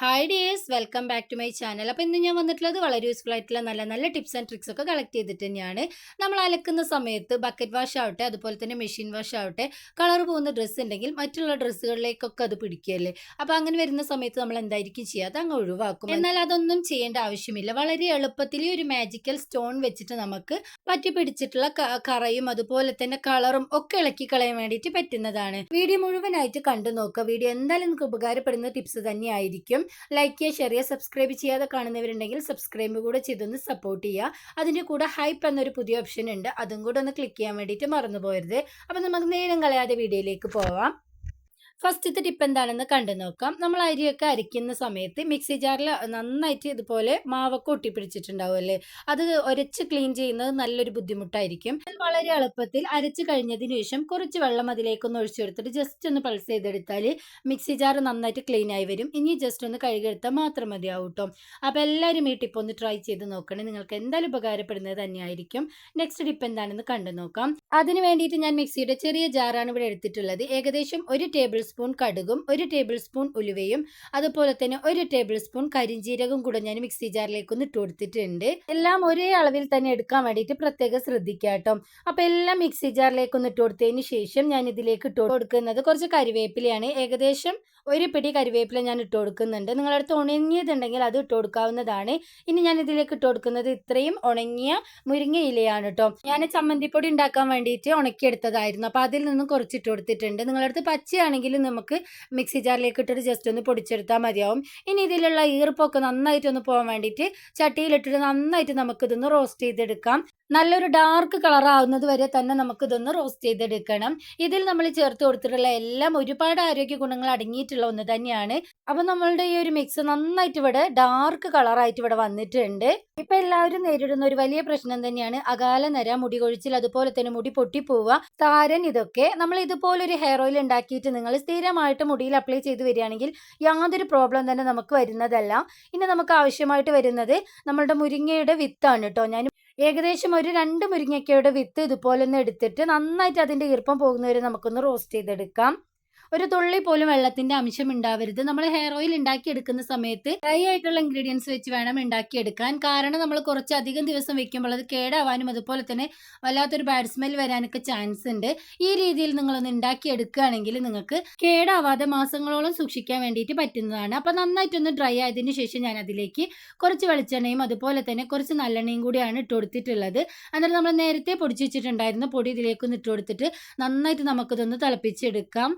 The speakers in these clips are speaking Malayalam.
Hi dears welcome back to my channel അപ്പോൾ ഇന്ന് ഞാൻ വന്നിട്ടുള്ളത് വളരെ യൂസ്ഫുൾ ആയിട്ടുള്ള നല്ല നല്ല ടിപ്സ് ആൻഡ് ട്രിക്സ് ഒക്കെ കളക്ട് ചെയ്തിട്ട് തന്നെയാണ്. നമ്മൾ അലക്കുന്ന സമയത്ത് ബക്കറ്റ് വാഷ് ആവട്ടെ അതുപോലെ തന്നെ മെഷീൻ വാഷ് ആവട്ടെ കളർ പോകുന്ന ഡ്രസ്സ് ഉണ്ടെങ്കിൽ മറ്റുള്ള ഡ്രസ്സുകളിലേക്കൊക്കെ അത് പിടിക്കുകയല്ലേ? അപ്പോൾ അങ്ങനെ വരുന്ന സമയത്ത് നമ്മൾ എന്തായിരിക്കും ചെയ്യാതെ അങ്ങ് ഒഴിവാക്കും. എന്നാൽ അതൊന്നും ചെയ്യേണ്ട ആവശ്യമില്ല. വളരെ എളുപ്പത്തിൽ ഒരു മാജിക്കൽ സ്റ്റോൺ വെച്ചിട്ട് നമുക്ക് പറ്റി പിടിച്ചിട്ടുള്ള കറയും അതുപോലെ തന്നെ കളറും ഒക്കെ ഇളക്കി കളയാൻ വേണ്ടിയിട്ട് പറ്റുന്നതാണ്. വീഡിയോ മുഴുവനായിട്ട് കണ്ടു നോക്കുക. വീഡിയോ എന്തായാലും നിങ്ങൾക്ക് ഉപകാരപ്പെടുന്ന ടിപ്സ് തന്നെയായിരിക്കും. ലൈക്ക് ചെയ്യുക ഷെയർ ചെയ്യുക സബ്സ്ക്രൈബ് ചെയ്യാതെ കാണുന്നവരുണ്ടെങ്കിൽ സബ്സ്ക്രൈബ് കൂടെ ചെയ്തൊന്ന് സപ്പോർട്ട് ചെയ്യുക. അതിന്റെ കൂടെ ഹൈപ്പ് എന്നൊരു പുതിയ ഓപ്ഷൻ ഉണ്ട്. അതും കൂടെ ഒന്ന് ക്ലിക്ക് ചെയ്യാൻ വേണ്ടിയിട്ട് മറന്നു പോരുത് അപ്പം നമുക്ക് നേരം കളയാതെ വീഡിയോയിലേക്ക് പോവാം. ഫസ്റ്റത്തെ ടിപ്പ് എന്താണെന്ന് കണ്ടു നോക്കാം. നമ്മൾ അരിയൊക്കെ അരിക്കുന്ന സമയത്ത് മിക്സി ജാറിൽ നന്നായിട്ട് ഇതുപോലെ മാവൊക്കെ ഒട്ടിപ്പിടിച്ചിട്ടുണ്ടാവും അല്ലേ? അത് ഒരച്ച് ക്ലീൻ ചെയ്യുന്നത് നല്ലൊരു ബുദ്ധിമുട്ടായിരിക്കും. വളരെ എളുപ്പത്തിൽ അരച്ച് കഴിഞ്ഞതിന് ശേഷം കുറച്ച് വെള്ളം അതിലേക്കൊന്ന് ഒഴിച്ചെടുത്തിട്ട് ജസ്റ്റ് ഒന്ന് പൾസ് ചെയ്തെടുത്താൽ മിക്സി ജാർ നന്നായിട്ട് ക്ലീൻ ആയി വരും. ഇനി ജസ്റ്റ് ഒന്ന് കഴുകെടുത്താൽ മാത്രം മതിയാവും കേട്ടോ. അപ്പോൾ എല്ലാവരും ഈ ടിപ്പ് ഒന്ന് ട്രൈ ചെയ്ത് നോക്കണേ. നിങ്ങൾക്ക് എന്തായാലും ഉപകാരപ്പെടുന്നത് തന്നെയായിരിക്കും. നെക്സ്റ്റ് ടിപ്പ് എന്താണെന്ന് കണ്ടു നോക്കാം. അതിന് വേണ്ടിയിട്ട് ഞാൻ മിക്സിയുടെ ചെറിയ ജാറാണ് ഇവിടെ എടുത്തിട്ടുള്ളത്. ഏകദേശം ഒരു ടേബിൾ സ്പൂൺ കടുകും ഒരു ടേബിൾ സ്പൂൺ ഉലുവയും അതുപോലെ തന്നെ ഒരു ടേബിൾ സ്പൂൺ കരിഞ്ജീരകം കൂടെ ഞാൻ മിക്സി ജാറിലേക്ക് ഒന്ന് ഇട്ട് കൊടുത്തിട്ടുണ്ട്. എല്ലാം ഒരേ അളവിൽ തന്നെ എടുക്കാൻ വേണ്ടിയിട്ട് പ്രത്യേകം ശ്രദ്ധിക്കാട്ടോ അപ്പൊ അപ്പോൾ എല്ലാം മിക്സി ജാറിലേക്ക് ഒന്ന് ഇട്ട് കൊടുത്തതിന് ശേഷം ഞാൻ ഇതിലേക്ക് ഇട്ട് കൊടുക്കുന്നത് കുറച്ച് കരിവേപ്പിലയാണ്. ഏകദേശം ഒരു പിടി കരിവേപ്പില ഞാൻ ഇട്ട് കൊടുക്കുന്നുണ്ട്. നിങ്ങളടുത്ത് ഉണങ്ങിയതുണ്ടെങ്കിൽ അത് ഇട്ട് കൊടുക്കാവുന്നതാണ്. ഇനി ഞാൻ ഇതിലേക്ക് ഇട്ട് കൊടുക്കുന്നത് ഇത്രയും ഉണങ്ങിയ മുരിങ്ങ ഇലയാണ് കേട്ടോ ഞാൻ ചമ്മന്തിപ്പൊടി ഉണ്ടാക്കാൻ വേണ്ടിയിട്ട് ഉണക്കിയെടുത്തതായിരുന്നു. അപ്പോൾ അതിൽ നിന്നും കുറച്ച് ഇട്ട് കൊടുത്തിട്ടുണ്ട്. നിങ്ങളടുത്ത് പച്ചയാണെങ്കിൽ നമുക്ക് മിക്സി ജാറിലേക്ക് ഇട്ടിട്ട് ജസ്റ്റ് ഒന്ന് പൊടിച്ചെടുത്താൽ മതിയാവും. ഇനി ഇതിലുള്ള ഈർപ്പൊക്കെ നന്നായിട്ടൊന്ന് പോകാൻ വേണ്ടിയിട്ട് ചട്ടിയിലിട്ടിട്ട് നന്നായിട്ട് നമുക്കിതൊന്ന് റോസ്റ്റ് ചെയ്തെടുക്കാം. നല്ലൊരു ഡാർക്ക് കളർ ആവുന്നത് വരെ തന്നെ നമുക്കിതൊന്ന് റോസ്റ്റ് ചെയ്തെടുക്കണം. ഇതിൽ നമ്മൾ ചേർത്ത് കൊടുത്തിട്ടുള്ള എല്ലാം ഒരുപാട് ആരോഗ്യ ഗുണങ്ങൾ അടങ്ങിയിട്ടുള്ള ഒന്ന് തന്നെയാണ്. അപ്പൊ നമ്മളുടെ ഈ ഒരു മിക്സ് നന്നായിട്ട് ഇവിടെ ഡാർക്ക് കളറായിട്ട് ഇവിടെ വന്നിട്ടുണ്ട്. ഇപ്പൊ എല്ലാവരും നേരിടുന്ന ഒരു വലിയ പ്രശ്നം തന്നെയാണ് അകാല നര മുടി കൊഴിച്ചിൽ അതുപോലെ തന്നെ മുടി പൊട്ടിപ്പോവുക താരൻ ഇതൊക്കെ. നമ്മൾ ഇതുപോലെ ഒരു ഹെയർ ഓയിൽ ഉണ്ടാക്കിയിട്ട് നിങ്ങൾ സ്ഥിരമായിട്ട് മുടിയിൽ അപ്ലൈ ചെയ്ത് വരികയാണെങ്കിൽ യാതൊരു പ്രോബ്ലം തന്നെ നമുക്ക് വരുന്നതല്ല. ഇനി നമുക്ക് ആവശ്യമായിട്ട് വരുന്നത് നമ്മളുടെ മുരിങ്ങയുടെ വിത്താണ് കേട്ടോ. ഞാൻ ഏകദേശം ഒരു രണ്ട് മുരിങ്ങയ്ക്കയുടെ വിത്ത് ഇതുപോലെ ഒന്ന് എടുത്തിട്ട് നന്നായിട്ട് അതിന്റെ ഈർപ്പം പോകുന്നവരെ നമുക്കൊന്ന് റോസ്റ്റ് ചെയ്തെടുക്കാം. ഒരു തുള്ളി പോലും വെള്ളത്തിന്റെ അംശം ഉണ്ടാവരുത്. നമ്മൾ ഹെയർ ഓയിൽ ഉണ്ടാക്കിയെടുക്കുന്ന സമയത്ത് ഡ്രൈ ആയിട്ടുള്ള ഇൻഗ്രീഡിയൻസ് വെച്ച് വേണം ഉണ്ടാക്കിയെടുക്കാൻ. കാരണം നമ്മൾ കുറച്ച് അധികം ദിവസം വെക്കുമ്പോൾ അത് കേടാവാനും അതുപോലെ തന്നെ വല്ലാത്തൊരു ബാഡ് സ്മെൽ വരാനൊക്കെ ചാൻസ് ഉണ്ട്. ഈ രീതിയിൽ നിങ്ങളൊന്ന് ഉണ്ടാക്കിയെടുക്കുകയാണെങ്കിൽ നിങ്ങൾക്ക് കേടാവാതെ മാസങ്ങളോളം സൂക്ഷിക്കാൻ വേണ്ടിയിട്ട് പറ്റുന്നതാണ്. അപ്പോൾ നന്നായിട്ടൊന്ന് ഡ്രൈ ആയതിന് ശേഷം ഞാൻ അതിലേക്ക് കുറച്ച് വെളിച്ചെണ്ണയും അതുപോലെ തന്നെ കുറച്ച് നല്ലെണ്ണയും കൂടിയാണ് ഇട്ട് കൊടുത്തിട്ടുള്ളത്. അന്നേരം നമ്മൾ നേരത്തെ പൊടിച്ച് വെച്ചിട്ടുണ്ടായിരുന്ന പൊടി ഇതിലേക്കൊന്ന് ഇട്ട് കൊടുത്തിട്ട് നന്നായിട്ട് നമുക്കിതൊന്ന് തിളപ്പിച്ചെടുക്കാം.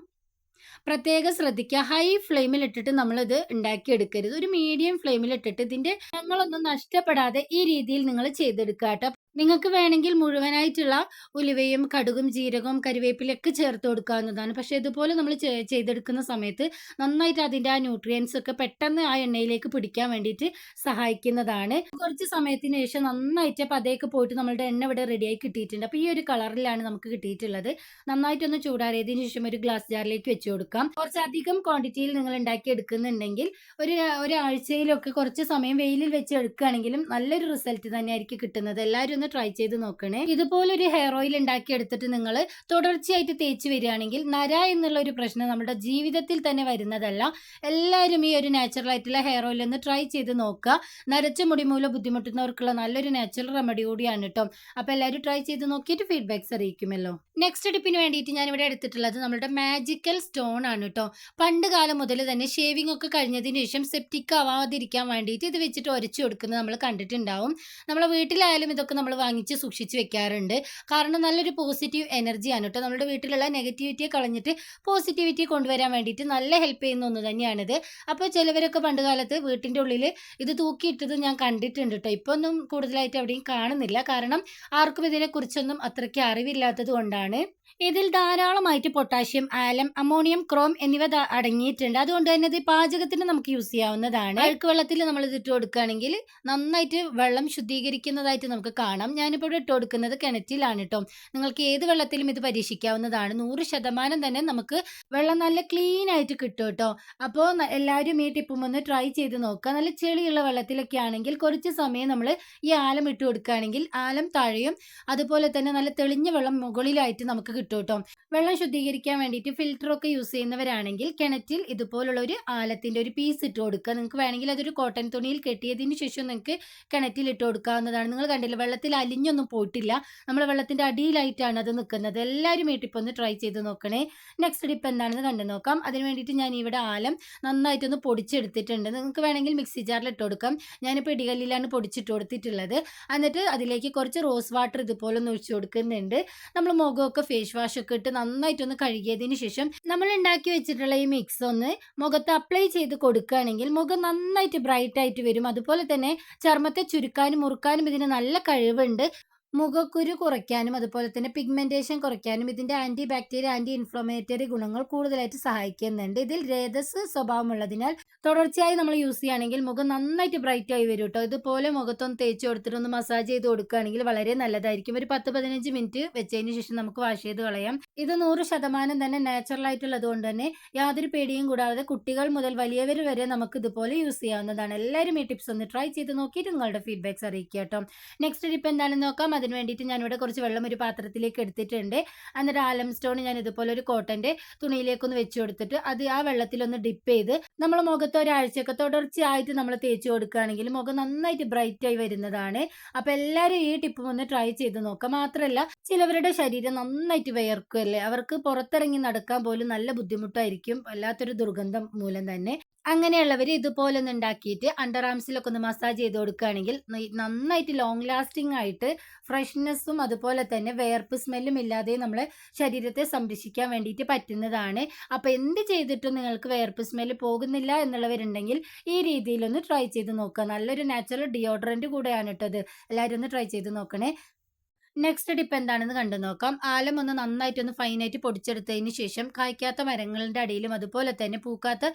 പ്രത്യേകം ശ്രദ്ധിക്കുക. ഹൈ ഫ്ലെയിമിൽ ഇട്ടിട്ട് നമ്മളിത് ഉണ്ടാക്കിയെടുക്കരുത്. ഒരു മീഡിയം ഫ്ലെയിമിൽ ഇട്ടിട്ട് ഇതിന്റെ ഞങ്ങളൊന്നും നഷ്ടപ്പെടാതെ ഈ രീതിയിൽ നിങ്ങൾ ചെയ്തെടുക്കുക കേട്ടോ. നിങ്ങൾക്ക് വേണമെങ്കിൽ മുഴുവനായിട്ടുള്ള ഉലുവയും കടുകും ജീരകവും കരിവേപ്പിലൊക്കെ ചേർത്ത് കൊടുക്കാവുന്നതാണ്. പക്ഷേ ഇതുപോലെ നമ്മൾ ചെയ്തെടുക്കുന്ന സമയത്ത് നന്നായിട്ട് അതിന്റെ ആ ന്യൂട്രിയൻസ് ഒക്കെ പെട്ടെന്ന് ആ എണ്ണയിലേക്ക് പിടിക്കാൻ വേണ്ടിയിട്ട് സഹായിക്കുന്നതാണ്. കുറച്ച് സമയത്തിന് ശേഷം നന്നായിട്ട് പതയൊക്കെ പോയിട്ട് നമ്മളുടെ എണ്ണ ഇവിടെ റെഡിയായി കിട്ടിയിട്ടുണ്ട്. അപ്പോൾ ഈ ഒരു കളറിലാണ് നമുക്ക് കിട്ടിയിട്ടുള്ളത്. നന്നായിട്ടൊന്ന് ചൂടാറിയതിന് ശേഷം ഒരു ഗ്ലാസ് ജാറിലേക്ക് വെച്ച് കൊടുക്കാം. കുറച്ചധികം ക്വാണ്ടിറ്റിയിൽ നിങ്ങൾ ഉണ്ടാക്കി എടുക്കുന്നുണ്ടെങ്കിൽ ഒരു ഒരാഴ്ചയിലൊക്കെ കുറച്ച് സമയം വെയിലിൽ വെച്ച് എടുക്കുകയാണെങ്കിലും നല്ലൊരു റിസൾട്ട് തന്നെയായിരിക്കും കിട്ടുന്നത്. എല്ലാവരും ഒന്ന് ട്രൈ ചെയ്ത് നോക്കണേ. ഇതുപോലൊരു ഹെയർ ഓയിൽ ഉണ്ടാക്കി എടുത്തിട്ട് നിങ്ങൾ തുടർച്ചയായിട്ട് തേച്ച് വരികയാണെങ്കിൽ നര എന്നുള്ള ഒരു പ്രശ്നം നമ്മുടെ ജീവിതത്തിൽ തന്നെ വരുന്നതല്ല. എല്ലാവരും ഈ ഒരു നാച്ചുറൽ ആയിട്ടുള്ള ഹെയർ ഓയിൽ ഒന്ന് ട്രൈ ചെയ്ത് നോക്കുക. നരച്ച മുടി മൂലം ബുദ്ധിമുട്ടുന്നവർക്കുള്ള നല്ലൊരു നാച്ചുറൽ റെമഡി കൂടിയാണ് കേട്ടോ അപ്പോൾ എല്ലാവരും ട്രൈ ചെയ്ത് നോക്കിയിട്ട് ഫീഡ്ബാക്ക്സ് അറിയിക്കുമല്ലോ. നെക്സ്റ്റ് ടിപ്പിന് വേണ്ടിയിട്ട് ഞാൻ ഇവിടെ എടുത്തിട്ടുള്ളത് നമ്മുടെ മാജിക്കൽ സ്റ്റോൺ ആണ് കേട്ടോ പണ്ട് കാലം മുതൽ തന്നെ ഷേവിംഗ് ഒക്കെ കഴിഞ്ഞതിന് ശേഷം സെപ്റ്റിക് ആവാതിരിക്കാൻ വേണ്ടിയിട്ട് ഇത് വെച്ചിട്ട് ഒരച്ചു കൊടുക്കുന്നത് നമ്മൾ കണ്ടിട്ടുണ്ടാവും. നമ്മളെ വീട്ടിലായാലും ഇതൊക്കെ നമ്മൾ വാങ്ങിച്ച് സൂക്ഷിച്ച് വെക്കാറുണ്ട്. കാരണം നല്ലൊരു പോസിറ്റീവ് എനർജിയാണ് കേട്ടോ നമ്മുടെ വീട്ടിലുള്ള നെഗറ്റിവിറ്റിയെ കളഞ്ഞിട്ട് പോസിറ്റിവിറ്റി കൊണ്ടുവരാൻ വേണ്ടിയിട്ട് നല്ല ഹെൽപ്പ് ചെയ്യുന്ന ഒന്ന് തന്നെയാണിത്. അപ്പോൾ ചിലവരൊക്കെ പണ്ട് കാലത്ത് വീട്ടിന്റെ ഉള്ളിൽ ഇത് തൂക്കിയിട്ടത് ഞാൻ കണ്ടിട്ടുണ്ട് കേട്ടോ ഇപ്പോൾ ഒന്നും കൂടുതലായിട്ട് എവിടെയും കാണുന്നില്ല. കാരണം ആർക്കും ഇതിനെക്കുറിച്ചൊന്നും അത്രയ്ക്ക് അറിവില്ലാത്തത് കൊണ്ടാണ്. ഇതിൽ ധാരാളമായിട്ട് പൊട്ടാഷ്യം ആലം അമോണിയം ക്രോം എന്നിവ അടങ്ങിയിട്ടുണ്ട്. അതുകൊണ്ട് തന്നെ ഇത് പാചകത്തിന് നമുക്ക് യൂസ് ചെയ്യാവുന്നതാണ്. അഴുക്ക് വെള്ളത്തിൽ നമ്മൾ ഇത് ഇട്ട് കൊടുക്കുകയാണെങ്കിൽ നന്നായിട്ട് വെള്ളം ശുദ്ധീകരിക്കുന്നതായിട്ട് നമുക്ക് കാണാം. ഞാനിപ്പോൾ ഇവിടെ ഇട്ട് കൊടുക്കുന്നത് കിണറ്റിലാണ് കേട്ടോ നിങ്ങൾക്ക് ഏത് വെള്ളത്തിലും ഇത് പരീക്ഷിക്കാവുന്നതാണ്. നൂറ് ശതമാനം തന്നെ നമുക്ക് വെള്ളം നല്ല ക്ലീൻ ആയിട്ട് കിട്ടും കേട്ടോ അപ്പോൾ എല്ലാവരും ഈ ടിപ്പും ഒന്ന് ട്രൈ ചെയ്ത് നോക്കുക. നല്ല ചെളിയുള്ള വെള്ളത്തിലൊക്കെ ആണെങ്കിൽ കുറച്ച് സമയം നമ്മൾ ഈ ആലം ഇട്ട് കൊടുക്കുകയാണെങ്കിൽ ആലം താഴെയും അതുപോലെ തന്നെ നല്ല തെളിഞ്ഞ വെള്ളം മുകളിലായിട്ട് നമുക്ക് കിട്ടും കേട്ടോ വെള്ളം ശുദ്ധീകരിക്കാൻ വേണ്ടിയിട്ട് ഫിൽറ്ററൊക്കെ യൂസ് ചെയ്യുന്നവരാണെങ്കിൽ കിണറ്റിൽ ഇതുപോലുള്ള ഒരു ആലത്തിന്റെ ഒരു പീസ് ഇട്ട് കൊടുക്കുക. നിങ്ങൾക്ക് വേണമെങ്കിൽ അതൊരു കോട്ടൺ തുണിയിൽ കെട്ടിയതിന് ശേഷം നിങ്ങൾക്ക് കിണറ്റിൽ ഇട്ട് കൊടുക്കാവുന്നതാണ്. നിങ്ങൾ കണ്ടില്ല വെള്ളത്തിൽ അലിഞ്ഞൊന്നും പോയിട്ടില്ല. നമ്മൾ വെള്ളത്തിന്റെ അടിയിലായിട്ടാണ് അത് നിൽക്കുന്നത്. എല്ലാവരും വീട്ടിപ്പോൾ ഒന്ന് ട്രൈ ചെയ്ത് നോക്കണേ. നെക്സ്റ്റ് ടിപ്പ് എന്താണെന്ന് കണ്ടു നോക്കാം. അതിന് വേണ്ടിയിട്ട് ഞാൻ ഇവിടെ ആലം നന്നായിട്ടൊന്ന് പൊടിച്ചെടുത്തിട്ടുണ്ട്. നിങ്ങൾക്ക് വേണമെങ്കിൽ മിക്സി ജാറിൽ ഇട്ട് കൊടുക്കാം. ഞാനിപ്പോൾ ഇടികല്ലിലാണ് പൊടിച്ചിട്ട് കൊടുത്തിട്ടുള്ളത്. എന്നിട്ട് അതിലേക്ക് കുറച്ച് റോസ് വാട്ടർ ഇതുപോലെ ഒന്ന് ഒഴിച്ചു കൊടുക്കുന്നുണ്ട്. നമ്മൾ മുഖമൊക്കെ ഫേസ് വാഷ് ഒക്കെ ഇട്ട് നന്നായിട്ടൊന്ന് കഴുകിയതിന് ശേഷം നമ്മൾ ഉണ്ടാക്കി വെച്ചിട്ടുള്ള ഈ മിക്സ് ഒന്ന് മുഖത്ത് അപ്ലൈ ചെയ്ത് കൊടുക്കുകയാണെങ്കിൽ മുഖം നന്നായിട്ട് ബ്രൈറ്റ് ആയിട്ട് വരും. അതുപോലെ തന്നെ ചർമ്മത്തെ ചുരുക്കാനും മുറുക്കാനും ഇതിന് നല്ല കഴിവുണ്ട്. മുഖക്കുരു കുറയ്ക്കാനും അതുപോലെ തന്നെ പിഗ്മെന്റേഷൻ കുറയ്ക്കാനും ഇതിന്റെ ആന്റി ബാക്ടീരിയ ആന്റി ഇൻഫ്ലമേറ്ററി ഗുണങ്ങൾ കൂടുതലായിട്ട് സഹായിക്കുന്നുണ്ട്. ഇതിൽ രേതസ് സ്വഭാവമുള്ളതിനാൽ തുടർച്ചയായി നമ്മൾ യൂസ് ചെയ്യുകയാണെങ്കിൽ മുഖം നന്നായിട്ട് ബ്രൈറ്റ് ആയി വരും കേട്ടോ ഇതുപോലെ മുഖത്തൊന്ന് തേച്ച് കൊടുത്തിട്ട് ഒന്ന് മസാജ് ചെയ്ത് കൊടുക്കുകയാണെങ്കിൽ വളരെ നല്ലതായിരിക്കും. ഒരു പത്ത് പതിനഞ്ച് മിനിറ്റ് വെച്ചതിന് ശേഷം നമുക്ക് വാഷ് ചെയ്ത് കളയാം. ഇത് നൂറ് ശതമാനം തന്നെ നാച്ചുറൽ ആയിട്ടുള്ളത് കൊണ്ട് തന്നെ യാതൊരു പേടിയും കൂടാതെ കുട്ടികൾ മുതൽ വലിയവർ വരെ നമുക്ക് ഇതുപോലെ യൂസ് ചെയ്യാവുന്നതാണ്. എല്ലാവരും ഈ ടിപ്സ് ഒന്ന് ട്രൈ ചെയ്ത് നോക്കിയിട്ട് നിങ്ങളുടെ ഫീഡ്ബാക്ക്സ് അറിയിക്കുക കേട്ടോ. നെക്സ്റ്റ് ടിപ്പ് എന്താണെന്ന് നോക്കാം. അതിന് വേണ്ടിയിട്ട് ഞാനിവിടെ കുറച്ച് വെള്ളം ഒരു പാത്രത്തിലേക്ക് എടുത്തിട്ടുണ്ട്. എന്നിട്ട് ആലം സ്റ്റോൺ ഞാൻ ഇതുപോലെ ഒരു കോട്ടന്റെ തുണിയിലേക്കൊന്ന് വെച്ച് കൊടുത്തിട്ട് അത് ആ വെള്ളത്തിലൊന്ന് ഡിപ്പ് ചെയ്ത് നമ്മൾ മുഖത്ത് ഒരാഴ്ചയൊക്കെ തുടർച്ചയായിട്ട് നമ്മൾ തേച്ച് കൊടുക്കുകയാണെങ്കിൽ മുഖം നന്നായിട്ട് ബ്രൈറ്റ് ആയി വരുന്നതാണ്. അപ്പോൾ എല്ലാവരും ഈ ടിപ്പും ഒന്ന് ട്രൈ ചെയ്ത് നോക്കുക. മാത്രമല്ല ചിലവരുടെ ശരീരം നന്നായിട്ട് വിയർക്കുമല്ലേ അവർക്ക് പുറത്തിറങ്ങി നടക്കാൻ പോലും നല്ല ബുദ്ധിമുട്ടായിരിക്കും. വല്ലാത്തൊരു ദുർഗന്ധം മൂലം തന്നെ. അങ്ങനെയുള്ളവർ ഇതുപോലെ ഒന്ന് ഉണ്ടാക്കിയിട്ട് അണ്ടർ ആംസിലൊക്കെ ഒന്ന് മസാജ് ചെയ്ത് കൊടുക്കുകയാണെങ്കിൽ നന്നായിട്ട് ലോങ് ലാസ്റ്റിംഗ് ആയിട്ട് ഫ്രഷ്നെസ്സും അതുപോലെ തന്നെ വേർപ്പ് സ്മെല്ലും ഇല്ലാതെ നമ്മളെ ശരീരത്തെ സംരക്ഷിക്കാൻ വേണ്ടിയിട്ട് പറ്റുന്നതാണ്. അപ്പോൾ എന്ത് ചെയ്തിട്ടും നിങ്ങൾക്ക് വേർപ്പ് സ്മെല്ല് പോകുന്നില്ല എന്നുള്ളവരുണ്ടെങ്കിൽ ഈ രീതിയിലൊന്ന് ട്രൈ ചെയ്ത് നോക്കുക. നല്ലൊരു നാച്ചുറൽ ഡിയോഡറന്റ് കൂടെയാണ് കേട്ടത് എല്ലാവരും ഒന്ന് ട്രൈ ചെയ്ത് നോക്കണേ. നെക്സ്റ്റ് ടിപ്പ് എന്താണെന്ന് കണ്ടു നോക്കാം. ആലം ഒന്ന് നന്നായിട്ട് ഒന്ന് ഫൈനായിട്ട് പൊടിച്ചെടുത്തതിന് ശേഷം കായ്ക്കാത്ത മരങ്ങളുടെ അടിയിലും അതുപോലെ തന്നെ പൂക്കാത്ത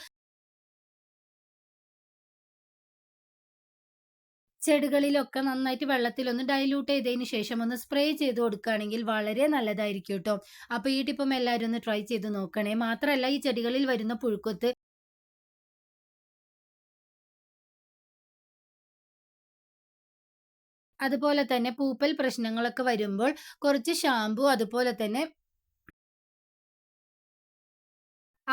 ചെടികളിലൊക്കെ നന്നായിട്ട് വെള്ളത്തിൽ ഒന്ന് ഡൈല്യൂട്ട് ചെയ്തതിന് ശേഷം ഒന്ന് സ്പ്രേ ചെയ്ത് കൊടുക്കുകയാണെങ്കിൽ വളരെ നല്ലതായിരിക്കും കേട്ടോ. അപ്പോൾ ഈ ടിപ്പം എല്ലാവരും ഒന്ന് ട്രൈ ചെയ്ത് നോക്കണേ. മാത്രമല്ല ഈ ചെടികളിൽ വരുന്ന പുഴുക്കൊത്ത് അതുപോലെ തന്നെ പൂപ്പൽ പ്രശ്നങ്ങളൊക്കെ വരുമ്പോൾ കുറച്ച് ഷാമ്പു അതുപോലെ തന്നെ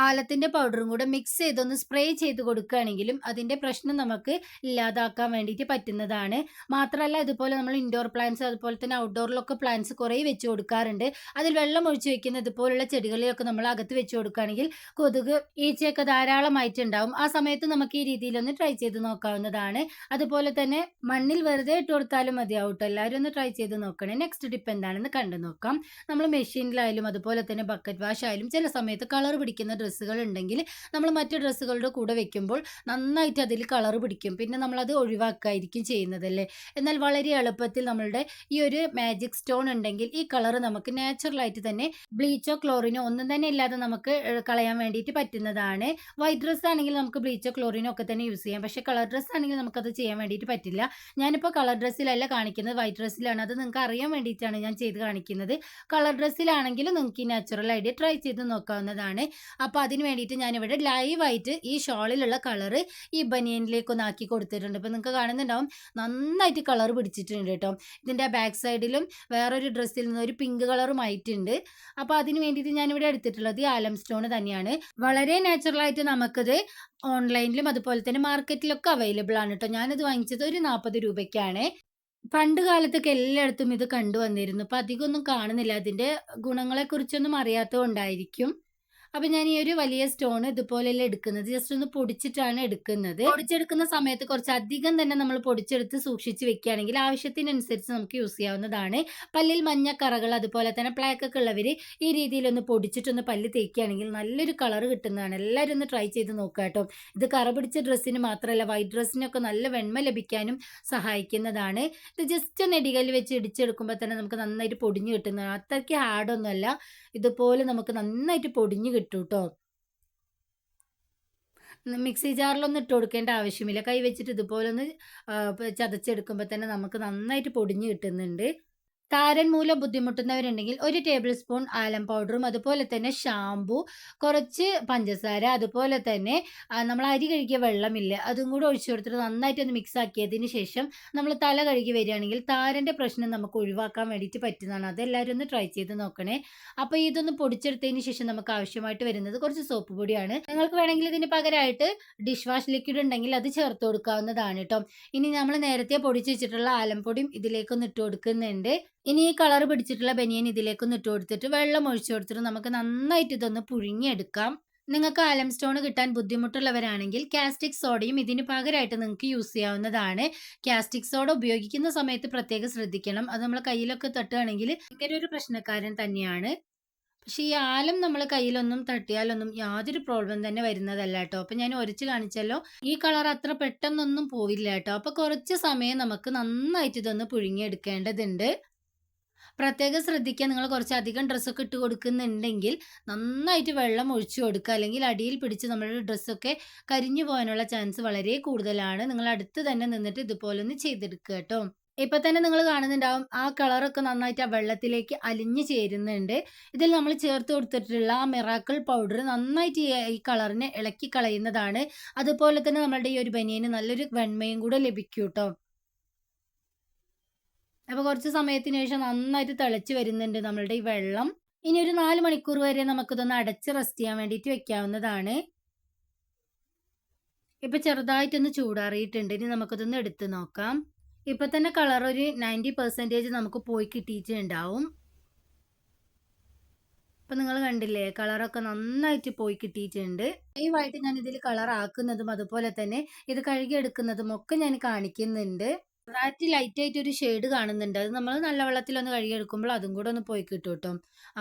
ആലത്തിന്റെ പൗഡറും കൂടെ മിക്സ് ചെയ്തൊന്ന് സ്പ്രേ ചെയ്ത് കൊടുക്കുകയാണെങ്കിലും അതിന്റെ പ്രശ്നം നമുക്ക് ഇല്ലാതാക്കാൻ വേണ്ടിയിട്ട് പറ്റുന്നതാണ്. മാത്രമല്ല ഇതുപോലെ നമ്മൾ ഇൻഡോർ പ്ലാന്റ്സ് അതുപോലെ തന്നെ ഔട്ട്ഡോറിലൊക്കെ പ്ലാന്റ്സ് കുറേ വെച്ച് കൊടുക്കാറുണ്ട്. അതിൽ വെള്ളം ഒഴിച്ചു വെക്കുന്ന ഇതുപോലുള്ള ചെടികളിലൊക്കെ നമ്മൾ അകത്ത് വെച്ച് കൊടുക്കുകയാണെങ്കിൽ കൊതുക് ഈച്ചയൊക്കെ ധാരാളമായിട്ടുണ്ടാവും. ആ സമയത്ത് നമുക്ക് ഈ രീതിയിലൊന്ന് ട്രൈ ചെയ്ത് നോക്കാവുന്നതാണ്. അതുപോലെ തന്നെ മണ്ണിൽ വെറുതെ ഇട്ട് കൊടുത്താലും മതിയാവും കേട്ടോ എല്ലാവരും ഒന്ന് ട്രൈ ചെയ്ത് നോക്കണേ. നെക്സ്റ്റ് ടിപ്പ് എന്താണെന്ന് കണ്ടു നോക്കാം. നമ്മൾ മെഷീനിലായാലും അതുപോലെ തന്നെ ബക്കറ്റ് വാഷ് ആയാലും ചില സമയത്ത് കളർ പിടിക്കുന്ന ഡ്രസ്സുകൾ ഉണ്ടെങ്കിൽ നമ്മൾ മറ്റു ഡ്രസ്സുകളുടെ കൂടെ വെക്കുമ്പോൾ നന്നായിട്ട് അതിൽ കളർ പിടിക്കും. പിന്നെ നമ്മളത് ഒഴിവാക്കായിരിക്കും ചെയ്യുന്നതല്ലേ? എന്നാൽ വളരെ എളുപ്പത്തിൽ നമ്മളുടെ ഈ ഒരു മാജിക് സ്റ്റോൺ ഉണ്ടെങ്കിൽ ഈ കളർ നമുക്ക് നാച്ചുറലായിട്ട് തന്നെ ബ്ലീച്ചോ ക്ലോറിനോ ഒന്നും തന്നെ ഇല്ലാതെ നമുക്ക് കളയാൻ വേണ്ടിയിട്ട് പറ്റുന്നതാണ്. വൈറ്റ് ഡ്രസ്സ് ആണെങ്കിൽ നമുക്ക് ബ്ലീച്ചോ ക്ലോറിനോ ഒക്കെ തന്നെ യൂസ് ചെയ്യാം. പക്ഷേ കളർ ഡ്രസ്സ് ആണെങ്കിൽ നമുക്കത് ചെയ്യാൻ വേണ്ടിയിട്ട് പറ്റില്ല. ഞാനിപ്പോൾ കളർ ഡ്രസ്സിലല്ല കാണിക്കുന്നത്. വൈറ്റ് ഡ്രസ്സിലാണ് അത് നിങ്ങൾക്ക് അറിയാൻ വേണ്ടിയിട്ടാണ് ഞാൻ ചെയ്ത് കാണിക്കുന്നത്. കളർ ഡ്രസ്സിലാണെങ്കിലും നിങ്ങൾക്ക് ഈ നാച്ചുറൽ ഐഡിയ ട്രൈ ചെയ്ത് നോക്കാവുന്നതാണ്. അപ്പോൾ അതിന് വേണ്ടിയിട്ട് ഞാനിവിടെ ലൈവായിട്ട് ഈ ഷോളിലുള്ള കളറ് ഈ ബനിയനിലേക്ക് ഒന്ന് ആക്കി കൊടുത്തിട്ടുണ്ട്. ഇപ്പോൾ നിങ്ങൾക്ക് കാണുന്നുണ്ടാവും നന്നായിട്ട് കളർ പിടിച്ചിട്ടുണ്ട് കേട്ടോ. ഇതിന്റെ ബാക്ക് സൈഡിലും വേറൊരു ഡ്രസ്സിൽ നിന്ന് ഒരു പിങ്ക് കളറും ആയിട്ടുണ്ട്. അപ്പോൾ അതിന് വേണ്ടിയിട്ട് ഞാനിവിടെ എടുത്തിട്ടുള്ളത് ഈ ആലം സ്റ്റോൺ തന്നെയാണ്. വളരെ നാച്ചുറലായിട്ട് നമുക്കിത് ഓൺലൈനിലും അതുപോലെ തന്നെ മാർക്കറ്റിലൊക്കെ അവൈലബിൾ ആണ് കേട്ടോ. ഞാനിത് വാങ്ങിച്ചത് ഒരു നാൽപ്പത് രൂപയ്ക്കാണ്. പണ്ട് കാലത്തൊക്കെ എല്ലായിടത്തും ഇത് കണ്ടുവന്നിരുന്നു. അപ്പം അധികമൊന്നും കാണുന്നില്ല. അതിന്റെ ഗുണങ്ങളെക്കുറിച്ചൊന്നും അറിയാത്തതുകൊണ്ടായിരിക്കും. അപ്പം ഞാൻ ഈ ഒരു വലിയ സ്റ്റോൺ ഇതുപോലെയല്ല എടുക്കുന്നത്. ജസ്റ്റ് ഒന്ന് പൊടിച്ചിട്ടാണ് എടുക്കുന്നത്. പൊടിച്ചെടുക്കുന്ന സമയത്ത് കുറച്ച് അധികം തന്നെ നമ്മൾ പൊടിച്ചെടുത്ത് സൂക്ഷിച്ച് വെക്കുകയാണെങ്കിൽ ആവശ്യത്തിനനുസരിച്ച് നമുക്ക് യൂസ് ചെയ്യാവുന്നതാണ്. പല്ലിൽ മഞ്ഞ കറകൾ അതുപോലെ തന്നെ പ്ലാക്ക് ഒക്കെ ഉള്ളവർ ഈ രീതിയിൽ ഒന്ന് പൊടിച്ചിട്ടൊന്ന് പല്ല് തേക്കുകയാണെങ്കിൽ നല്ലൊരു കളർ കിട്ടുന്നതാണ്. എല്ലാവരും ഒന്ന് ട്രൈ ചെയ്ത് നോക്കുക കേട്ടോ. ഇത് കറ പിടിച്ച ഡ്രസ്സിന് മാത്രമല്ല വൈറ്റ് ഡ്രസ്സിനൊക്കെ നല്ല വെണ്മ ലഭിക്കാനും സഹായിക്കുന്നതാണ്. ഇത് ജസ്റ്റ് ഇടികല്ല് വെച്ച് ഇടിച്ചെടുക്കുമ്പോൾ തന്നെ നമുക്ക് നന്നായിട്ട് പൊടിഞ്ഞ് കിട്ടുന്നതാണ്. അത്രയ്ക്ക് ഹാർഡൊന്നുമല്ല. ഇതുപോലെ നമുക്ക് നന്നായിട്ട് പൊടിഞ്ഞ് കിട്ടും കേട്ടോ മിക്സി ജാറിലൊന്നും ഇട്ട് കൊടുക്കേണ്ട ആവശ്യമില്ല. കൈ വെച്ചിട്ട് ഇതുപോലെ ഒന്ന് ചതച്ചെടുക്കുമ്പോൾ തന്നെ നമുക്ക് നന്നായിട്ട് പൊടിഞ്ഞ് കിട്ടുന്നുണ്ട്. താരൻ മൂലം ബുദ്ധിമുട്ടുന്നവരുണ്ടെങ്കിൽ ഒരു ടേബിൾ സ്പൂൺ ആലം പൗഡറും അതുപോലെ തന്നെ ഷാമ്പു കുറച്ച് പഞ്ചസാര അതുപോലെ തന്നെ നമ്മൾ അരി കഴുകിയ വെള്ളമില്ലേ അതും കൂടെ ഒഴിച്ചു കൊടുത്തിട്ട് നന്നായിട്ട് ഒന്ന് മിക്സ് ആക്കിയതിന് ശേഷം നമ്മൾ തല കഴുകി വരികയാണെങ്കിൽ താരന്റെ പ്രശ്നം നമുക്ക് ഒഴിവാക്കാൻ വേണ്ടിയിട്ട് പറ്റുന്നതാണ്. അതെല്ലാവരും ഒന്ന് ട്രൈ ചെയ്ത് നോക്കണേ. അപ്പോൾ ഇതൊന്ന് പൊടിച്ചെടുത്തതിന് ശേഷം നമുക്ക് ആവശ്യമായിട്ട് വരുന്നത് കുറച്ച് സോപ്പ് പൊടിയാണ്. നിങ്ങൾക്ക് വേണമെങ്കിൽ ഇതിന് പകരമായിട്ട് ഡിഷ് വാഷ് ലിക്വിഡ് ഉണ്ടെങ്കിൽ അത് ചേർത്ത് കൊടുക്കാവുന്നതാണ് കേട്ടോ. ഇനി നമ്മൾ നേരത്തെ പൊടിച്ച് വെച്ചിട്ടുള്ള ആലംപൊടിയും ഇതിലേക്കൊന്ന് ഇട്ട് കൊടുക്കുന്നുണ്ട്. ഇനി ഈ കളർ പിടിച്ചിട്ടുള്ള ബനിയൻ ഇതിലേക്കൊന്ന് ഇട്ട് കൊടുത്തിട്ട് വെള്ളം ഒഴിച്ചു കൊടുത്തിട്ട് നമുക്ക് നന്നായിട്ട് ഇതൊന്ന് പുഴുങ്ങിയെടുക്കാം. നിങ്ങൾക്ക് ആലം സ്റ്റോൺ കിട്ടാൻ ബുദ്ധിമുട്ടുള്ളവരാണെങ്കിൽ കാസ്റ്റിക് സോഡയും ഇതിന് പകരമായിട്ട് നിങ്ങൾക്ക് യൂസ് ചെയ്യാവുന്നതാണ്. കാസ്റ്റിക് സോഡ ഉപയോഗിക്കുന്ന സമയത്ത് പ്രത്യേകം ശ്രദ്ധിക്കണം. അത് നമ്മൾ കയ്യിലൊക്കെ തട്ടുകയാണെങ്കിൽ ഭയങ്കര ഒരു പ്രശ്നക്കാരൻ തന്നെയാണ്. പക്ഷെ ഈ ആലം നമ്മൾ കയ്യിലൊന്നും തട്ടിയാലൊന്നും യാതൊരു പ്രോബ്ലം തന്നെ വരുന്നതല്ല കേട്ടോ. അപ്പം ഞാൻ ഒരച്ച് കാണിച്ചല്ലോ. ഈ കളർ അത്ര പെട്ടെന്നൊന്നും പോവില്ല കേട്ടോ. അപ്പോൾ കുറച്ച് സമയം നമുക്ക് നന്നായിട്ട് ഇതൊന്ന് പുഴുങ്ങിയെടുക്കേണ്ടതുണ്ട്. പ്രത്യേകം ശ്രദ്ധിക്കുക. നിങ്ങൾ കുറച്ചധികം ഡ്രസ്സൊക്കെ ഇട്ട് കൊടുക്കുന്നുണ്ടെങ്കിൽ നന്നായിട്ട് വെള്ളം ഒഴിച്ചു കൊടുക്കുക. അല്ലെങ്കിൽ അടിയിൽ പിടിച്ച് നമ്മുടെ ഡ്രസ്സൊക്കെ കരിഞ്ഞു പോകാനുള്ള ചാൻസ് വളരെ കൂടുതലാണ്. നിങ്ങൾ അടുത്ത് തന്നെ നിന്നിട്ട് ഇതുപോലെ ഒന്ന് ചെയ്തെടുക്കുക കേട്ടോ. ഇപ്പൊ തന്നെ നിങ്ങൾ കാണുന്നുണ്ടാവും ആ കളറൊക്കെ നന്നായിട്ട് ആ വെള്ളത്തിലേക്ക് അലിഞ്ഞു ചേരുന്നുണ്ട്. ഇതിൽ നമ്മൾ ചേർത്ത് കൊടുത്തിട്ടുള്ള ആ മിറാക്കിൾ പൗഡർ നന്നായിട്ട് ഈ കളറിനെ ഇളക്കി കളയുന്നതാണ്. അതുപോലെ തന്നെ നമ്മളുടെ ഈ ഒരു ബനിയന് നല്ലൊരു വെണ്മയും കൂടെ ലഭിക്കും കേട്ടോ. അപ്പോൾ കുറച്ച് സമയത്തിന് ശേഷം നന്നായിട്ട് തിളച്ച് വരുന്നുണ്ട് നമ്മളുടെ ഈ വെള്ളം. ഇനി ഒരു നാല് മണിക്കൂർ വരെ നമുക്കിതൊന്ന് അടച്ച് റെസ്റ്റ് ചെയ്യാൻ വേണ്ടിയിട്ട് വെക്കാവുന്നതാണ്. ഇപ്പൊ ചെറുതായിട്ടൊന്ന് ചൂടാറിയിട്ടുണ്ട്. ഇനി നമുക്കിതൊന്ന് എടുത്ത് നോക്കാം. ഇപ്പൊ തന്നെ കളർ ഒരു നയന്റി പെർസെന്റേജ് നമുക്ക് പോയി കിട്ടിയിട്ടുണ്ടാവും. ഇപ്പൊ നിങ്ങൾ കണ്ടില്ലേ കളറൊക്കെ നന്നായിട്ട് പോയി കിട്ടിയിട്ടുണ്ട്. ദയവായിട്ട് ഞാൻ ഇതിൽ കളർ ആക്കുന്നതും അതുപോലെ തന്നെ ഇത് കഴുകിയെടുക്കുന്നതും ഒക്കെ ഞാൻ കാണിക്കുന്നുണ്ട്. ചെറുതായിട്ട് ലൈറ്റ് ആയിട്ട് ഒരു ഷെയ്ഡ് കാണുന്നുണ്ട്. അത് നമ്മൾ നല്ല വെള്ളത്തിലൊന്ന് കഴുകിയെടുക്കുമ്പോൾ അതും കൂടെ ഒന്ന് പോയി കിട്ടും കേട്ടോ.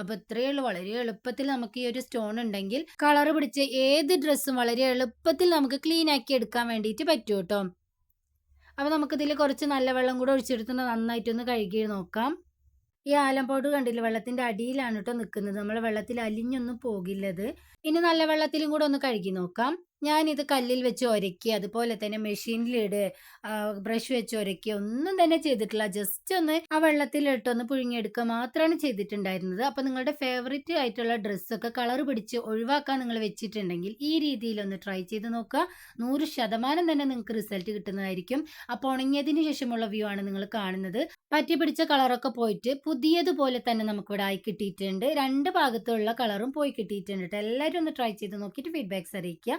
അപ്പൊ ഇത്രയേ ഉള്ളൂ. വളരെ എളുപ്പത്തിൽ നമുക്ക് ഈ ഒരു സ്റ്റോൺ ഉണ്ടെങ്കിൽ കളർ പിടിച്ച ഏത് ഡ്രസ്സും വളരെ എളുപ്പത്തിൽ നമുക്ക് ക്ലീൻ ആക്കി എടുക്കാൻ വേണ്ടിയിട്ട് പറ്റും കേട്ടോ. നമുക്ക് നമുക്കിതിൽ കുറച്ച് നല്ല വെള്ളം കൂടെ ഒഴിച്ചെടുത്ത് നന്നായിട്ടൊന്ന് കഴുകി നോക്കാം. ഈ ആലമ്പോട്ട് കണ്ടില്ല? വെള്ളത്തിന്റെ അടിയിലാണ് കേട്ടോ നിൽക്കുന്നത് നമ്മൾ വെള്ളത്തിൽ അലിഞ്ഞൊന്നും പോകില്ലത്. ഇനി നല്ല വെള്ളത്തിലും കൂടെ ഒന്ന് കഴുകി നോക്കാം. ഞാനിത് കല്ലിൽ വെച്ച് ഉരക്കി അതുപോലെ തന്നെ മെഷീനിലിട് ബ്രഷ് വെച്ച് ഉരക്കി ഒന്നും തന്നെ ചെയ്തിട്ടില്ല. ജസ്റ്റ് ഒന്ന് ആ വെള്ളത്തിലിട്ടൊന്ന് പുഴുങ്ങിയെടുക്കുക മാത്രമാണ് ചെയ്തിട്ടുണ്ടായിരുന്നത്. അപ്പോൾ നിങ്ങളുടെ ഫേവറേറ്റ് ആയിട്ടുള്ള ഡ്രസ്സൊക്കെ കളർ പിടിച്ച് ഒഴിവാക്കാൻ നിങ്ങൾ വെച്ചിട്ടുണ്ടെങ്കിൽ ഈ രീതിയിൽ ഒന്ന് ട്രൈ ചെയ്ത് നോക്കുക. നൂറ് ശതമാനം തന്നെ നിങ്ങൾക്ക് റിസൾട്ട് കിട്ടുന്നതായിരിക്കും. അപ്പോൾ ഉണങ്ങിയതിന് ശേഷമുള്ള വ്യൂ ആണ് നിങ്ങൾ കാണുന്നത്. പറ്റി പിടിച്ച കളറൊക്കെ പോയിട്ട് പുതിയതുപോലെ തന്നെ നമുക്കിവിടെ ആയി കിട്ടിയിട്ടുണ്ട്. രണ്ട് ഭാഗത്തുള്ള കളറും പോയി കിട്ടിയിട്ടുണ്ട് എല്ലാവരും ഒന്ന് ട്രൈ ചെയ്ത് നോക്കിയിട്ട് ഫീഡ്ബാക്ക്സ് അറിയിക്കുക.